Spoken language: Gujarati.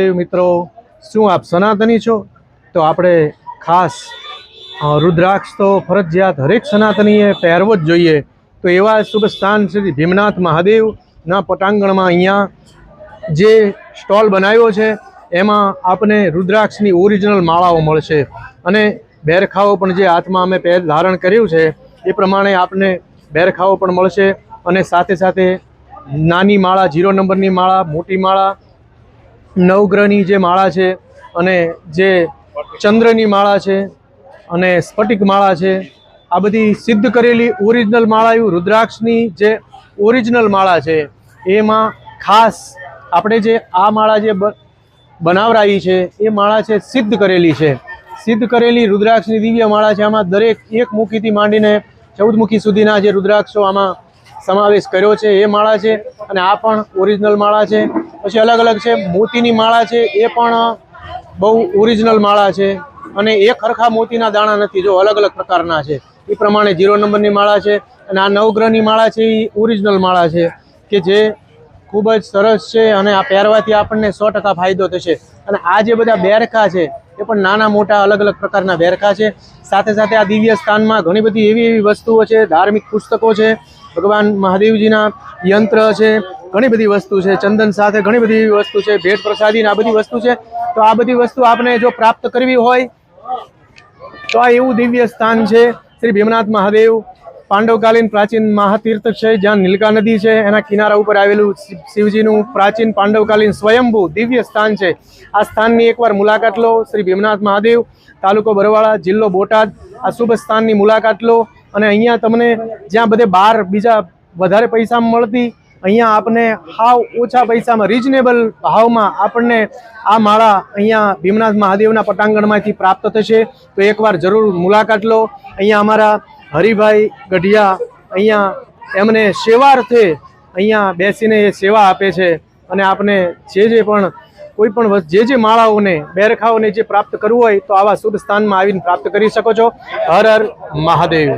મિત્રો, શું આપ સનાતની છો? તો આપણે ખાસ રુદ્રાક્ષ તો ફરજિયાત હરેક સનાતનીએ પહેરવો જ જોઈએ. તો એવા શુભ સ્થાન શ્રી ભીમનાથ મહાદેવના પટાંગણમાં અહીંયા જે સ્ટોલ બનાવ્યો છે, એમાં આપને રુદ્રાક્ષની ઓરિજિનલ માળાઓ મળશે. અને બેરખાઓ પણ જે હાથમાં અમે પહેર ધારણ કર્યું છે, એ પ્રમાણે આપને બેરખાઓ પણ મળશે. અને સાથે સાથે નાની માળા જીરો નંબરની માળા, મોટી માળા નવગ્રહની જે માળા છે અને જે ચંદ્રની માળા છે અને સ્ફટિક માળા છે, આ બધી સિદ્ધ કરેલી ઓરિજિનલ માળાઓ રુદ્રાક્ષની જે ઓરિજિનલ માળા છે, એમાં ખાસ આપણે જે આ માળા જે બનાવરાવી છે, એ માળા છે સિદ્ધ કરેલી છે. સિદ્ધ કરેલી રુદ્રાક્ષની દિવ્ય માળા છે, આમાં દરેક એક મુખીથી માંડીને ચૌદ મુખી સુધીના જે રુદ્રાક્ષો આમાં સમાવેશ કર્યો છે, એ માળા છે અને આ પણ ઓરિજિનલ માળા છે. પછી અલગ અલગ છે. મોતીની માળા છે, એ પણ બહુ ઓરિજિનલ માળા છે. અને એક હરખા મોતીના દાણા નથી, જો અલગ અલગ પ્રકારના છે. એ પ્રમાણે જીરો નંબરની માળા છે અને આ નવગ્રહની માળા છે, એ ઓરિજિનલ માળા છે, કે જે ખૂબ જ સરસ છે અને આ પહેરવાથી આપણને સો ટકા ફાયદો થશે. અને આ જે બધા બેરખા છે, એ પણ નાના મોટા અલગ અલગ પ્રકારના બેરખા છે. સાથે સાથે આ દિવ્ય સ્થાનમાં ઘણી બધી એવી એવી વસ્તુઓ છે, ધાર્મિક પુસ્તકો છે, ભગવાન મહાદેવજીના યંત્ર છે ઘણી બધી વસ્તુ છે, ચંદન સાથે ઘણી બધી વસ્તુ છે, ભેટ પ્રસાદી આ બધી વસ્તુ છે. તો આ બધી વસ્તુ આપને જો પ્રાપ્ત કરવી હોય, તો આ એવું દિવ્ય સ્થાન છે, શ્રી ભીમનાથ મહાદેવ, પાંડવકાલીન પ્રાચીન મહાતીર્થ છે, જ્યાં નીલકા નદી છે, એના કિનારા ઉપર આવેલું શિવજીનું પ્રાચીન પાંડવકાલીન સ્વયંભૂ દિવ્ય સ્થાન છે. આ સ્થાનની એકવાર મુલાકાત લો, શ્રી ભીમનાથ મહાદેવ, તાલુકો બરવાળા, જિલ્લો બોટાદ, આ શુભ સ્થાનની મુલાકાત લો અને અહીંયા તમને જ્યાં બધે બહાર બીજા વધારે પૈસા મળતી અહીંયા આપને હાવ ઓછા પૈસામાં રિઝનેબલ ભાવમાં આપણને આ માળા અહીંયા ભીમનાથ મહાદેવના પટાંગણમાંથી પ્રાપ્ત થશે. તો એકવાર જરૂર મુલાકાત લો. અહીંયા અમારા હરિભાઈ ગઢિયા અહીંયા એમને સેવાર્થે અહીંયા બેસીને એ સેવા આપે છે. અને આપને જે જે પણ, કોઈ પણ જે જે માળાઓને, બેરખાઓને જે પ્રાપ્ત કરવું હોય તો આવા શુભ સ્થાનમાં આવીને પ્રાપ્ત કરી શકો છો. હર હર મહાદેવ.